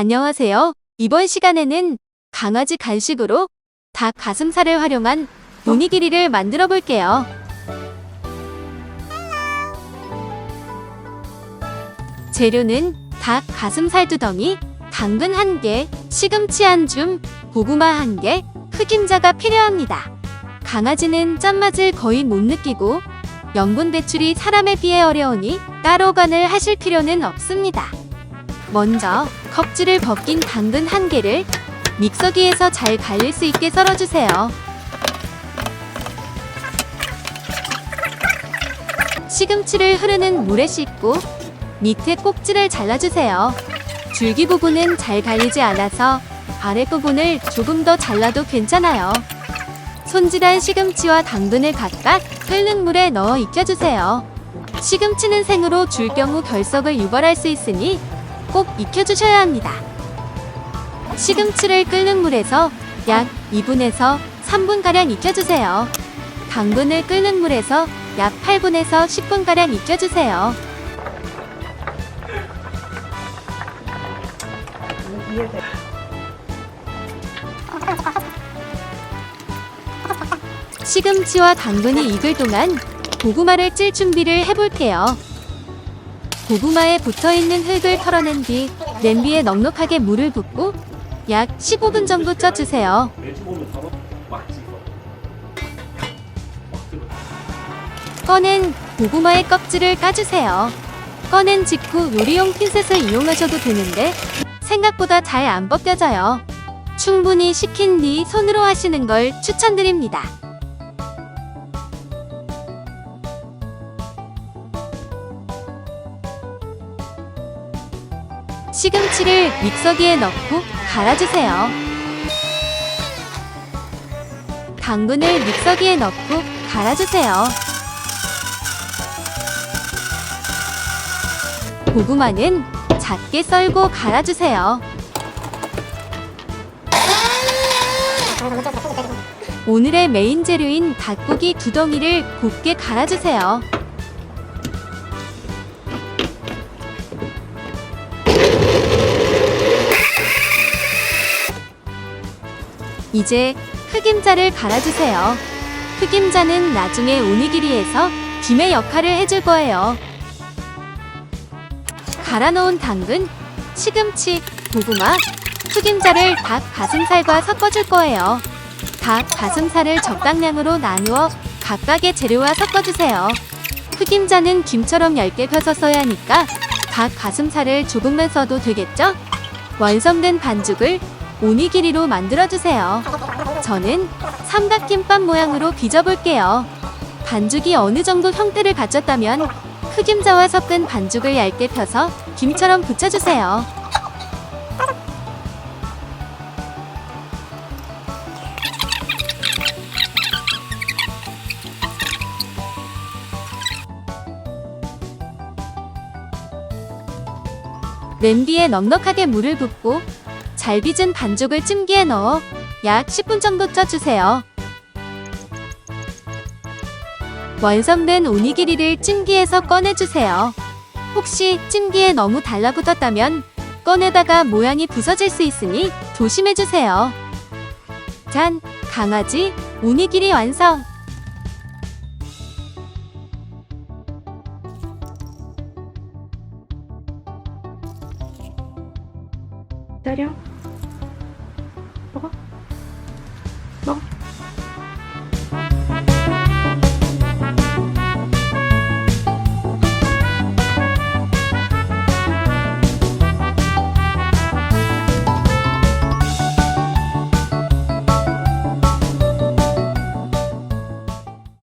안녕하세요. 이번 시간에는 강아지 간식으로 닭 가슴살을 활용한 오니기리를 만들어 볼게요. 재료는 닭 가슴살 두 덩이, 당근 1개, 시금치 한 줌, 고구마 1개, 흑임자가 필요합니다. 강아지는 짠맛을 거의 못 느끼고 염분 배출이 사람에 비해 어려우니 따로 간을 하실 필요는 없습니다. 먼저 껍질을 벗긴 당근 한 개를 믹서기에서 잘 갈릴 수 있게 썰어주세요. 시금치를 흐르는 물에 씻고 밑에 꼭지를 잘라주세요. 줄기 부분은 잘 갈리지 않아서 아랫부분을 조금 더 잘라도 괜찮아요. 손질한 시금치와 당근을 각각 끓는 물에 넣어 익혀주세요. 시금치는 생으로 줄 경우 결석을 유발할 수 있으니 꼭 익혀주셔야 합니다. 시금치를 끓는 물에서 약 2분에서 3분가량 익혀주세요. 당근을 끓는 물에서 약 8분에서 10분가량 익혀주세요. 시금치와 당근이 익을 동안 고구마를 찔 준비를 해볼게요. 고구마에 붙어있는 흙을 털어낸 뒤 냄비에 넉넉하게 물을 붓고 약 15분 정도 쪄주세요. 꺼낸 고구마의 껍질을 까주세요. 꺼낸 직후 요리용 핀셋을 이용하셔도 되는데 생각보다 잘 안 벗겨져요. 충분히 식힌 뒤 손으로 하시는 걸 추천드립니다. 시금치를 믹서기에 넣고 갈아주세요. 당근을 믹서기에 넣고 갈아주세요. 고구마는 작게 썰고 갈아주세요. 오늘의 메인 재료인 닭고기 두 덩이를 곱게 갈아주세요. 이제 흑임자를 갈아주세요. 흑임자는 나중에 오니기리에서 김의 역할을 해줄 거예요. 갈아 놓은 당근, 시금치, 고구마, 흑임자를 닭 가슴살과 섞어줄 거예요. 닭 가슴살을 적당량으로 나누어 각각의 재료와 섞어주세요. 흑임자는 김처럼 얇게 펴서 써야 하니까 닭 가슴살을 조금만 써도 되겠죠? 완성된 반죽을 오니기리로 만들어주세요. 저는 삼각김밥 모양으로 빚어볼게요. 반죽이 어느 정도 형태를 갖췄다면 흑임자와 섞은 반죽을 얇게 펴서 김처럼 붙여주세요. 냄비에 넉넉하게 물을 붓고 잘 빚은 반죽을 찜기에 넣어 약 10분 정도 쪄주세요. 완성된 오니기리를 찜기에서 꺼내주세요. 혹시 찜기에 너무 달라붙었다면 꺼내다가 모양이 부서질 수 있으니 조심해주세요. 짠! 강아지 오니기리 완성! 기다려.